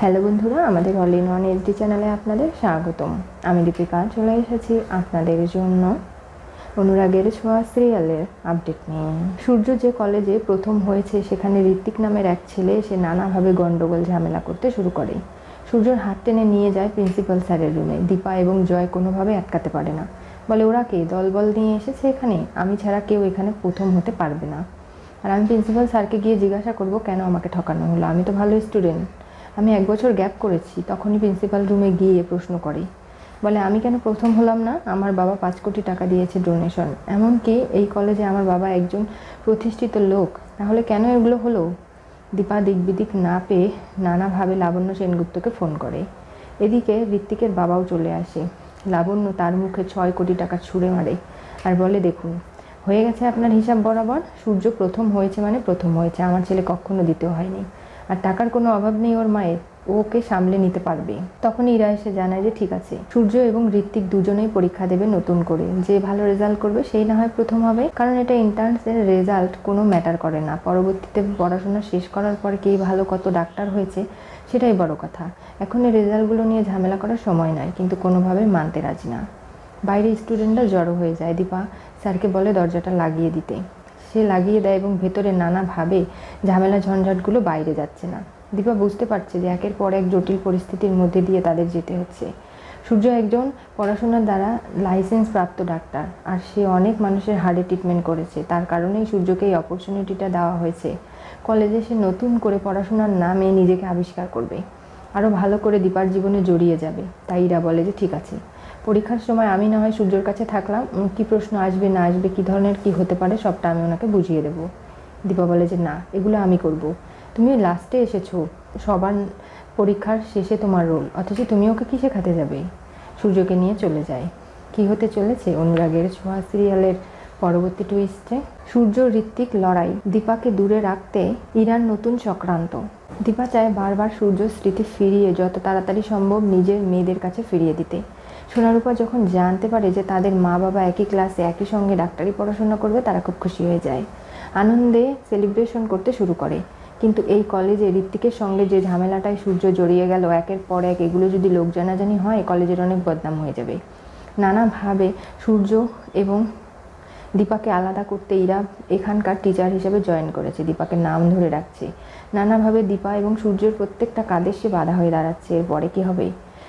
Hello বন্ধুরা, আমাদের all in one HD চ্যানেলে আপনাদের স্বাগতম। আমি দীপিকা, চলে এসেছি আপনাদের জন্য অনুরাগের ছোঁয়া সিরিয়ালের আপডেট নিয়ে। সূর্য যে কলেজে প্রথম হয়েছে, সেখানে ঋত্বিক নামের এক ছেলে এসে নানাভাবে গণ্ডগোল ঝামেলা করতে শুরু করে। সূর্যর হাত টেনে নিয়ে যায় প্রিন্সিপাল স্যারের রুমে দীপা এবং জয় কোনোভাবে আটকাতে পারে না। বলে, ওরা কে? দলবল নিয়ে এসেছে এখানে? আমি ছাড়া কেউ এখানে প্রথম হতে পারবে না। আর আমি প্রিন্সিপাল স্যারকে গিয়ে জিজ্ঞাসা করব, কেন আমাকে ঠকানো হলো? আমি তো ভালো স্টুডেন্ট আমি এক বছর গ্যাপ করেছি, তখনই প্রিন্সিপাল রুমে গিয়ে প্রশ্ন করে। বলে, আমি কেন প্রথম হলাম না? আমার বাবা পাঁচ কোটি টাকা দিয়েছে ডোনেশন এমনকি এই কলেজে আমার বাবা একজন প্রতিষ্ঠিত লোক। তাহলে কেন এগুলো হলো? দীপা দিক বিদিক না পেয়ে নানাভাবে লাবণ্য সেনগুপ্তকে ফোন করে। এদিকে ঋত্বিকের বাবাও চলে আসে। লাবণ্য তার মুখে ছয় কোটি টাকা ছুঁড়ে মারে আর বলে, দেখুন, হয়ে গেছে আপনার হিসাব বরাবর। সূর্য প্রথম হয়েছে মানে প্রথম হয়েছে। আমার ছেলে কখনো দিতেও হয়নি। আর টাকার কোনো অভাব নেই ওর মায়ের। ওকে সামলে নিতে পারবে। তখন ইরা এসে জানায় যে ঠিক আছে। সূর্য এবং ঋত্বিক দুজনেই পরীক্ষা দেবে নতুন করে। যে ভালো রেজাল্ট করবে সেই না হয় প্রথম হবে। কারণ এটা ইন্টার্নসের রেজাল্ট কোনো ম্যাটার করে না। পরবর্তীতে পড়াশোনা শেষ করার পর কে ভালো কত ডাক্তার হয়েছে, সেটাই বড় কথা। এখন এই রেজাল্টগুলো নিয়ে ঝামেলা করার সময় নয় কিন্তু কোনোভাবে মানতে রাজি না। বাইরে স্টুডেন্টরা জড়ো হয়ে যায়। দীপা স্যারকে বলে দরজাটা লাগিয়ে দিতে। সে লাগিয়ে দেয় এবং ভেতরে নানাভাবে ঝামেলা ঝঞ্ঝাটগুলো বাইরে যাচ্ছে না। দীপা বুঝতে পারছে যে একের পর এক জটিল পরিস্থিতির মধ্যে দিয়ে তাদের যেতে হচ্ছে। সূর্য একজন পড়াশোনার দ্বারা লাইসেন্স প্রাপ্ত ডাক্তার আর সে অনেক মানুষের হার্টে ট্রিটমেন্ট করেছে। তার কারণেই সূর্যকে এই অপরচুনিটিটা দেওয়া হয়েছে। কলেজে সে নতুন করে পড়াশোনার নামে নিজেকে আবিষ্কার করবে। আরও ভালো করে দীপার জীবনে জড়িয়ে যাবে। তাই ইরা বলে যে, ঠিক আছে। পরীক্ষার সময় আমি না হয় সূর্যর কাছে থাকলাম কি প্রশ্ন আসবে, না আসবে, কি ধরনের, কি হতে পারে, সবটা আমি ওনাকে বুঝিয়ে দেবো। দীপা বলে যে, না, এগুলো আমি করব। তুমি লাস্টে এসেছ, সবার পরীক্ষার শেষে তোমার রোল, অথচ তুমি ওকে কি শেখাতে যাবে? সূর্যকে নিয়ে চলে যায় কি হতে চলেছে? অনুরাগের ছোঁয়া সিরিয়ালের পরবর্তী টুইস্টে সূর্য ঋত্বিক লড়াই, দীপাকে দূরে রাখতে ইরান নতুন চক্রান্ত। দীপা চায় বারবার সূর্য স্মৃতি ফিরিয়ে, যত তাড়াতাড়ি সম্ভব নিজের মেয়েদের কাছে ফিরিয়ে দিতে। সোনারূপা যখন জানতে পারে যে তাদের মা বাবা একই ক্লাসে একই সঙ্গে ডাক্তারি পড়াশোনা করবে, তারা খুব খুশি হয়ে যায়। আনন্দে সেলিব্রেশন করতে শুরু করে। কিন্তু এই কলেজে ঋত্বিকের সঙ্গে যে ঝামেলাটায় সূর্য জড়িয়ে গেল, একের পর এক এগুলো যদি লোক জানাজানি হয় কলেজের অনেক বদনাম হয়ে যাবে। নানাভাবে সূর্য এবং দীপাকে আলাদা করতে ইরা এখানকার টিচার হিসেবে জয়েন করেছে, দীপাকে নাম ধরে রাখছে। নানাভাবে দীপা এবং সূর্যের প্রত্যেকটা কাদের সে বাধা হয়ে দাঁড়াচ্ছে এরপরে কী হবে?